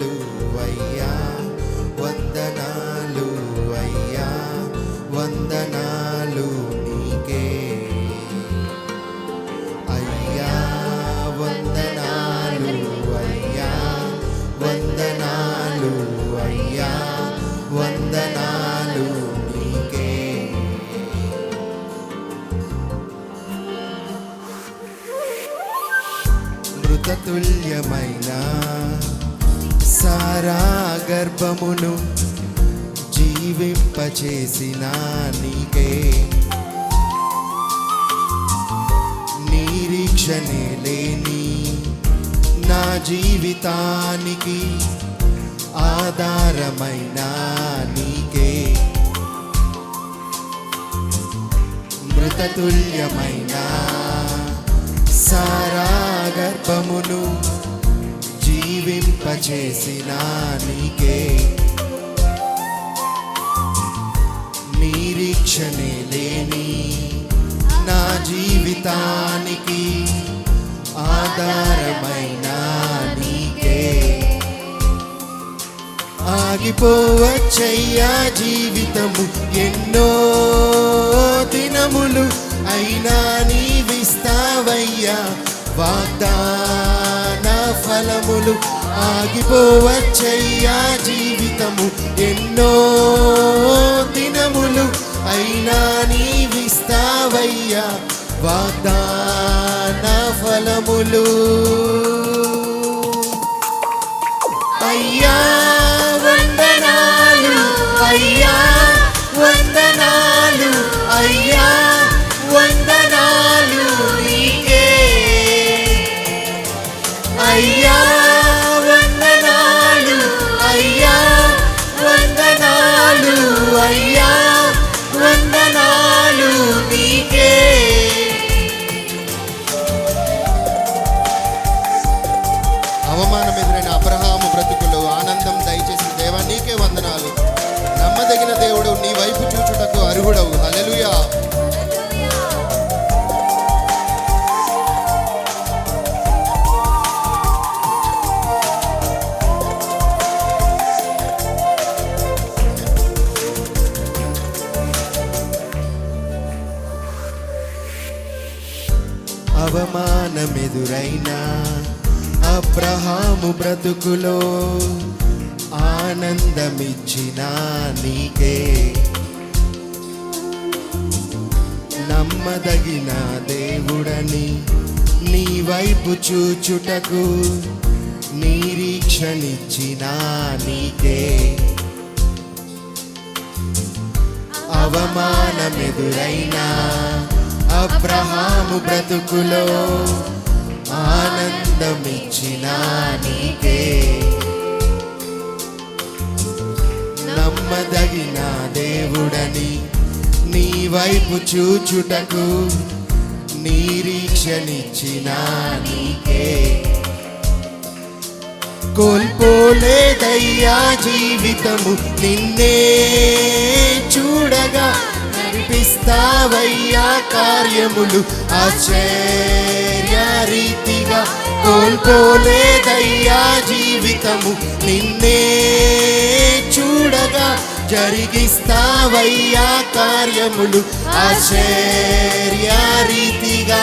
అయ్యా వందనాలు అయ్యా వందనాలు నీకే. అయ్యా వందనాలు అయ్యా వందనాలు అయ్యా వందనాలు నీకే. మృతతుల్యమైన సారా గర్భమును జీవింపచేసిన నీకే. నిరీక్షణే లేని నా జీవితానికి ఆధారమైన నీకే. మృతతుల్యమైన సారా గర్భమును జీవింపచేసిన నీకే. నిరీక్షణే లేని నా జీవితానికి ఆధారమైన నీకే. ఆగిపోవచ్చయ్యా జీవితము ఎన్నో దినములు అయినా నీవిస్తావయ్యా వాగ్దాన. ఫలములు ఆగిపోవచ్చయ్యా జీవితము. ఎన్నో దినములు అయినా నీవిస్తావయ్యా. వాగ్దాన ఫలములు. అయ్యా వందనాలు అయ్యా వందనాలు అయ్యా. అయ్యా అవమానమెదురైన అబ్రహాము బ్రతుకులో ఆనందమిచ్చిన నీకే. నమ్మదగిన దేవుడని నీ వైపు చూచుటకు నిరీక్షణిచ్చిన నీకే. అవమానమెదురైనా అబ్రహాము బ్రతుకులో ఆనందమిచ్చిన నీకే. నమ్మదగిన దేవుడని నీ వైపు చూచుటకు నిరీక్షనిచ్చిన నీకే. కోల్పోలేదయ్యా జీవితము నిన్నే చూడగా చేస్తావయ్యా కార్యములు ఆశ్చర్య రీతిగా కోల్పోలేదయ్యా జీవితము. నిన్నే చూడగా జరిగిస్తావయ్యా కార్యములు ఆశ్చర్య రీతిగా